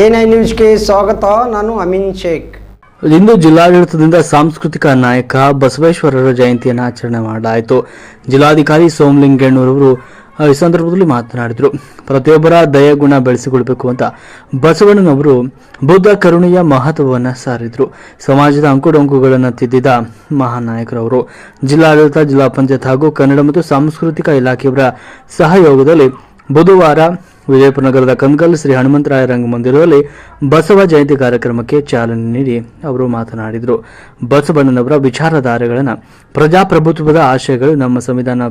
N I ನ್ಯೂಸ್ಗೆ ಸ್ವಾಗತ, ನಾನು ಅಮೀನ್ ಶೇಖ್. ಇಂದು ಜಿಲ್ಲಾಡಳಿತದಿಂದ ಸಾಂಸ್ಕೃತಿಕ ನಾಯಕ ಬಸವೇಶ್ವರರ ಜಯಂತಿಯನ್ನು ಆಚರಣೆ ಮಾಡಲಾಯಿತು. ಜಿಲ್ಲಾಧಿಕಾರಿ ಸೋಮಲಿಂಗಣ್ಣರವರು ಈ ಸಂದರ್ಭದಲ್ಲಿ ಮಾತನಾಡಿದರು. ಪ್ರತಿಯೊಬ್ಬರ ದಯಗುಣ ಬೆಳೆಸಿಕೊಳ್ಬೇಕು ಅಂತ ಬಸವಣ್ಣನವರು ಬುದ್ಧ ಕರುಣೆಯ ಮಹತ್ವವನ್ನು ಸಾರಿದರು. ಸಮಾಜದ ಅಂಕುಡೊಂಕುಗಳನ್ನು ತಿದ್ದಿದ ಮಹಾನಾಯಕರವರು. ಜಿಲ್ಲಾಡಳಿತ, ಜಿಲ್ಲಾ ಪಂಚಾಯತ್ ಹಾಗೂ ಕನ್ನಡ ಮತ್ತು ಸಾಂಸ್ಕೃತಿಕ ಇಲಾಖೆಯವರ ಸಹಯೋಗದಲ್ಲಿ ಬುಧವಾರ ವಿಜಯಪುರ ನಗರದ ಕನ್ಗಲ್ ಶ್ರೀ ಹನುಮಂತರಾಯ ರಂಗಮಂದಿರದಲ್ಲಿ ಬಸವ ಜಯಂತಿ ಕಾರ್ಯಕ್ರಮಕ್ಕೆ ಚಾಲನೆ ನೀಡಿ ಅವರು ಮಾತನಾಡಿದರು. ಬಸವಣ್ಣನವರ ವಿಚಾರಧಾರೆಗಳನ್ನು, ಪ್ರಜಾಪ್ರಭುತ್ವದ ಆಶಯಗಳು ನಮ್ಮ ಸಂವಿಧಾನ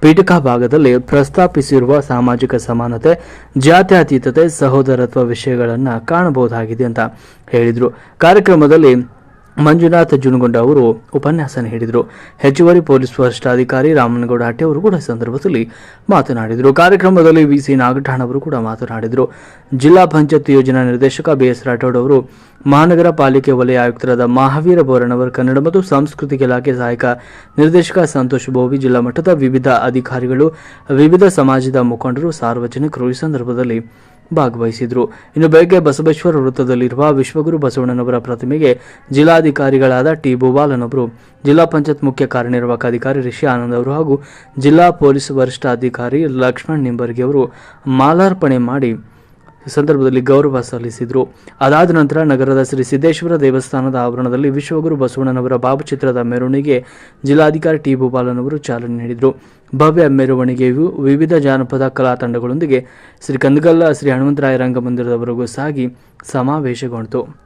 ಪೀಠಿಕಾ ಭಾಗದಲ್ಲಿ ಪ್ರಸ್ತಾಪಿಸಿರುವ ಸಾಮಾಜಿಕ ಸಮಾನತೆ, ಜಾತ್ಯತೀತತೆ, ಸಹೋದರತ್ವ ವಿಷಯಗಳನ್ನು ಕಾಣಬಹುದಾಗಿದೆ ಅಂತ ಹೇಳಿದರು. ಕಾರ್ಯಕ್ರಮದಲ್ಲಿ ಮಂಜುನಾಥ್ ಜುನಗೊಂಡ ಅವರು ಉಪನ್ಯಾಸ ನೀಡಿದರು. ಹೆಚ್ಚುವರಿ ಪೊಲೀಸ್ ವರಿಷ್ಠಾಧಿಕಾರಿ ರಾಮನಗೌಡ ಹಟ್ಟಿ ಅವರು ಕೂಡ ಸಂದರ್ಭದಲ್ಲಿ ಮಾತನಾಡಿದರು. ಕಾರ್ಯಕ್ರಮದಲ್ಲಿ ವಿಸಿ ನಾಗಠಾಣ್ ಅವರು ಕೂಡ ಮಾತನಾಡಿದರು. ಜಿಲ್ಲಾ ಪಂಚಾಯತ್ ಯೋಜನಾ ನಿರ್ದೇಶಕ ಬಿಎಸ್ ರಾಠೋಡ್ ಅವರು ಮಹಾನಗರ ಪಾಲಿಕೆ ವಲಯ ಆಯುಕ್ತರಾದ ಮಹಾವೀರ ಬೋರಣ್ಣವರ್ ಕನ್ನಡ ಮತ್ತು ಸಾಂಸ್ಕೃತಿಕ ಇಲಾಖೆ ಸಹಾಯಕ ನಿರ್ದೇಶಕ ಸಂತೋಷ್ ಬೋವಿ, ಜಿಲ್ಲಾ ಮಟ್ಟದ ವಿವಿಧ ಅಧಿಕಾರಿಗಳು, ವಿವಿಧ ಸಮಾಜದ ಮುಖಂಡರು, ಸಾರ್ವಜನಿಕರು ಈ ಸಂದರ್ಭದಲ್ಲಿ ಭಾಗವಹಿಸಿದ್ರು. ಇನ್ನು ಬೆಳಗ್ಗೆ ಬಸವೇಶ್ವರ ವೃತ್ತದಲ್ಲಿರುವ ವಿಶ್ವಗುರು ಬಸವಣ್ಣನವರ ಪ್ರತಿಮೆಗೆ ಜಿಲ್ಲಾಧಿಕಾರಿಗಳಾದ ಟಿ. ಭೂಬಾಲನವರು ಜಿಲ್ಲಾ ಪಂಚಾಯತ್ ಮುಖ್ಯ ಕಾರ್ಯನಿರ್ವಾಹಕ ಅಧಿಕಾರಿ ರಿಷಿ ಆನಂದ್ ಅವರು ಹಾಗೂ ಜಿಲ್ಲಾ ಪೊಲೀಸ್ ವರಿಷ್ಠಾಧಿಕಾರಿ ಲಕ್ಷ್ಮಣ್ ನಿಂಬರ್ಗಿ ಅವರು ಮಾಲಾರ್ಪಣೆ ಮಾಡಿ ಸಂದರ್ಭದಲ್ಲಿ ಗೌರವ ಸಲ್ಲಿಸಿದರು. ಅದಾದ ನಂತರ ನಗರದ ಶ್ರೀ ಸಿದ್ದೇಶ್ವರ ದೇವಸ್ಥಾನದ ಆವರಣದಲ್ಲಿ ವಿಶ್ವಗುರು ಬಸವಣ್ಣನವರ ಭಾವಚಿತ್ರದ ಮೆರವಣಿಗೆ ಜಿಲ್ಲಾಧಿಕಾರಿ ಟಿ. ಭೂಪಾಲನ್ ಅವರು ಚಾಲನೆ ನೀಡಿದರು. ಭವ್ಯ ಮೆರವಣಿಗೆಯು ವಿವಿಧ ಜಾನಪದ ಕಲಾ ತಂಡಗಳೊಂದಿಗೆ ಶ್ರೀ ಕಂದಗಲ್ಲ ಶ್ರೀ ಹನುಮಂತರಾಯ ರಂಗಮಂದಿರದವರೆಗೂ ಸಾಗಿ ಸಮಾವೇಶಗೊಂಡಿತು.